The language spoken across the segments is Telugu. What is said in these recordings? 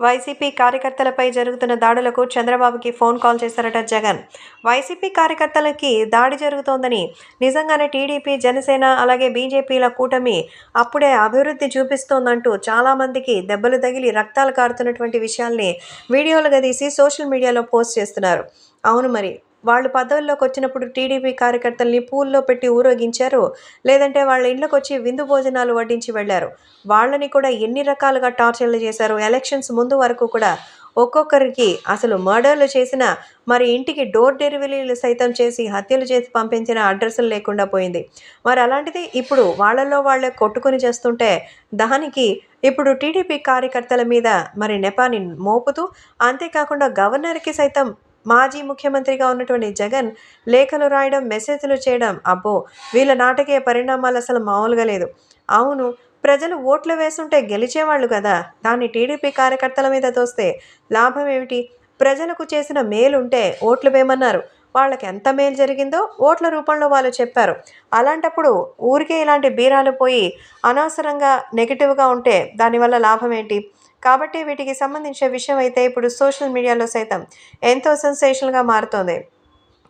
వైసీపీ కార్యకర్తలపై జరుగుతున్న దాడులకు చంద్రబాబుకి ఫోన్ కాల్ చేశారట జగన్. వైసీపీ కార్యకర్తలకి దాడి జరుగుతోందని నిజంగానే టీడీపీ జనసేన అలాగే బీజేపీల కూటమి అప్పుడే అభివృద్ధి చూపిస్తోందంటూ చాలామందికి దెబ్బలు తగిలి రక్తాలు కారుతున్నటువంటి విషయాల్ని వీడియోలుగా తీసి సోషల్ మీడియాలో పోస్ట్ చేస్తున్నారు. అవును మరి వాళ్ళు పదవుల్లోకి వచ్చినప్పుడు టీడీపీ కార్యకర్తల్ని పూల్లో పెట్టి ఊరేగించారు. లేదంటే వాళ్ళ ఇళ్ళకి వచ్చి విందు భోజనాలు వడ్డించి వెళ్ళారు. వాళ్ళని కూడా ఎన్ని రకాలుగా టార్చర్లు చేశారు. ఎలక్షన్స్ ముందు వరకు కూడా ఒక్కొక్కరికి అసలు మర్డర్లు చేసిన మరి ఇంటికి డోర్ డెలివరీలు సైతం చేసి హత్యలు చేసి పంపించిన అడ్రస్లు లేకుండా పోయింది. మరి అలాంటిది ఇప్పుడు వాళ్ళల్లో వాళ్ళే కొట్టుకొని చేస్తుంటే దానికి ఇప్పుడు టీడీపీ కార్యకర్తల మీద మరి నెపాన్ని మోపుతూ అంతేకాకుండా గవర్నర్కి సైతం మాజీ ముఖ్యమంత్రిగా ఉన్నటువంటి జగన్ లేఖలు రాయడం మెసేజ్లు చేయడం అబ్బో! వీళ్ళ నాటకీయ పరిణామాలు అసలు మామూలుగా లేదు. అవును ప్రజలు ఓట్లు వేస్తుంటే గెలిచేవాళ్ళు కదా! దాన్ని టీడీపీ కార్యకర్తల మీద తోస్తే లాభం ఏమిటి? ప్రజలకు చేసిన మేలుంటే ఓట్లు వేయమన్నారు. వాళ్ళకి ఎంత మేలు జరిగిందో ఓట్ల రూపంలో వాళ్ళు చెప్పారు. అలాంటప్పుడు ఊరికే ఇలాంటి బీరాలు పోయి అనవసరంగా నెగిటివ్గా ఉంటే దానివల్ల లాభం ఏంటి? కాబట్టి వీటికి సంబంధించిన విషయం అయితే ఇప్పుడు సోషల్ మీడియాలో సైతం ఎంతో సెన్సేషన్గా మారుతోంది.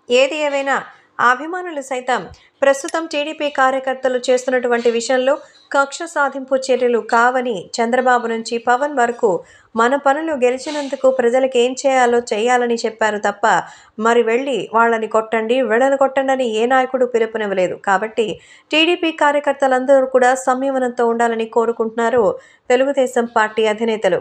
ఏది ఏవైనా అభిమానులు సైతం ప్రస్తుతం టీడీపీ కార్యకర్తలు చేస్తున్నటువంటి విషయంలో కక్ష సాధింపు చర్యలు కావని చంద్రబాబు నుంచి పవన్ వరకు మన పనులు గెలిచినందుకు ప్రజలకు ఏం చేయాలో చేయాలని చెప్పారు తప్ప మరి వెళ్ళి వాళ్ళని కొట్టండి వీళ్ళని కొట్టండి అని ఏ నాయకుడు పిలుపునివ్వలేదు. కాబట్టి టీడీపీ కార్యకర్తలందరూ కూడా సంయమనంతో ఉండాలని కోరుకుంటున్నారు తెలుగుదేశం పార్టీ అధినేతలు.